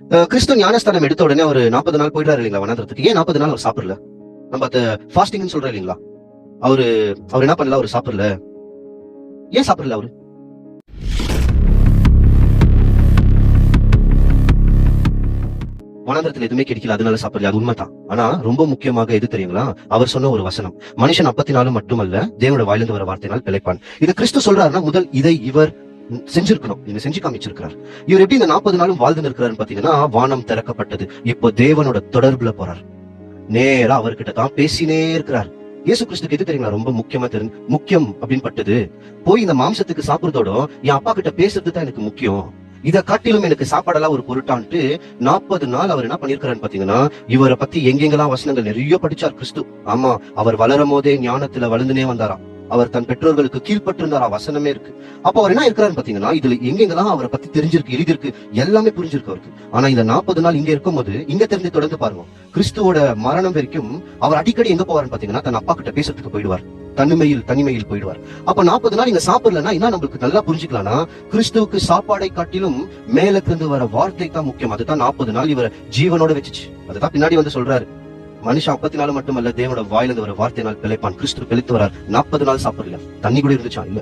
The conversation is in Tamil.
கிறிஸ்து ஞானஸ்தானம் எடுத்த உடனே ஒரு நாற்பது நாள் போயிட்டாரு இல்லைங்களா வனாந்திரத்துக்கு ஏன் நாற்பது நாள் அவர் சாப்பிடல? நம்ம அத ஃபாஸ்டிங்னு சொல்றோம் இல்லைங்களா? அவரு அவர் என்ன பண்ணல? அவர் சாப்பிடல. ஏன் சாப்பிடல அவரு? வனாந்திரத்துல எதுவுமே கிடைக்கல அதனால சாப்பிடல. அது உண்மைதான். ஆனா ரொம்ப முக்கியமாக எது தெரியுங்களா? அவர் சொன்ன ஒரு வசனம். மனுஷன் அப்பத்தினாலும் மட்டுமல்ல தேவனோட வாயிலிருந்து வர வார்த்தையினால் பிழைப்பான். இது கிறிஸ்து சொல்றாருன்னா முதல் இதை இவர் செஞ்சிருக்கணும். நீங்க செஞ்சு காமிச்சிருக்கிறார் இவர் எப்படி இந்த நாற்பது நாளும் வாழ்ந்து இருக்கிறாருன்னு பாத்தீங்கன்னா வானம் திறக்கப்பட்டது. இப்போ தேவனோட தொடர்புல போறார். நேரா அவர்கிட்ட தான் பேசினே இருக்கிறார். இயேசு கிறிஸ்துக்கு எது தெரியுங்களா? ரொம்ப முக்கியமா தெரிஞ்சு முக்கியம் அப்படின்னு பட்டது போய் இந்த மாம்சத்துக்கு சாப்பிடுறதோட என் அப்பா கிட்ட பேசுறது தான் எனக்கு முக்கியம். இத காட்டிலும் எனக்கு சாப்பாடெல்லாம் ஒரு பொருட்டான்ட்டு நாற்பது நாள் அவர் என்ன பண்ணிருக்கிறான்னு பாத்தீங்கன்னா இவரை பத்தி எங்கெங்கெல்லாம் வசனங்கள் நிறைய படிச்சார் கிறிஸ்து. ஆமா அவர் வளரும் போதே ஞானத்துல வளர்ந்துனே வந்தாராம். அவர் தன் பெற்றோர்களுக்கு கீழ்பட்டிருந்தார் வசனமே இருக்கு. அப்ப அவர் என்ன இருக்கிறாரு பாத்தீங்கன்னா இதுல எங்கெங்கெல்லாம் அவரை பத்தி தெரிஞ்சிருக்கு எழுதியிருக்கு எல்லாமே புரிஞ்சிருக்கு அவருக்கு. ஆனா இந்த நாற்பது நாள் இங்க இருக்கும்போது இங்க தெரிஞ்சு தொடர்ந்து பாருங்க. கிறிஸ்துவோட மரணம் வரைக்கும் அவர் அடிக்கடி எங்க போவாருன்னு பாத்தீங்கன்னா தன் அப்பா கிட்ட பேசுறதுக்கு போயிடுவார். தனிமையில் தனிமையில் போயிடுவார். அப்ப நாற்பது நாள் இங்க சாப்பிடலன்னா என்ன நம்மளுக்கு நல்லா புரிஞ்சுக்கலாம்னா கிறிஸ்துவுக்கு சாப்பாடை காட்டிலும் மேல இருந்து வர வார்த்தை தான் முக்கியம். அதுதான் நாற்பது நாள் இவரை ஜீவனோட வச்சுச்சு. அதுதான் பின்னாடி வந்து சொல்றாரு. மனுஷன் அப்பத்தினால நாள் மட்டுமல்ல தேவனோட வாயிலிருந்து வர வார்த்தையினால் பிழைப்பான். கிறிஸ்து பிழைத்து வரார். நாற்பது நாள் சாப்பிடல. தண்ணி கூட இருந்துச்சா? இல்ல.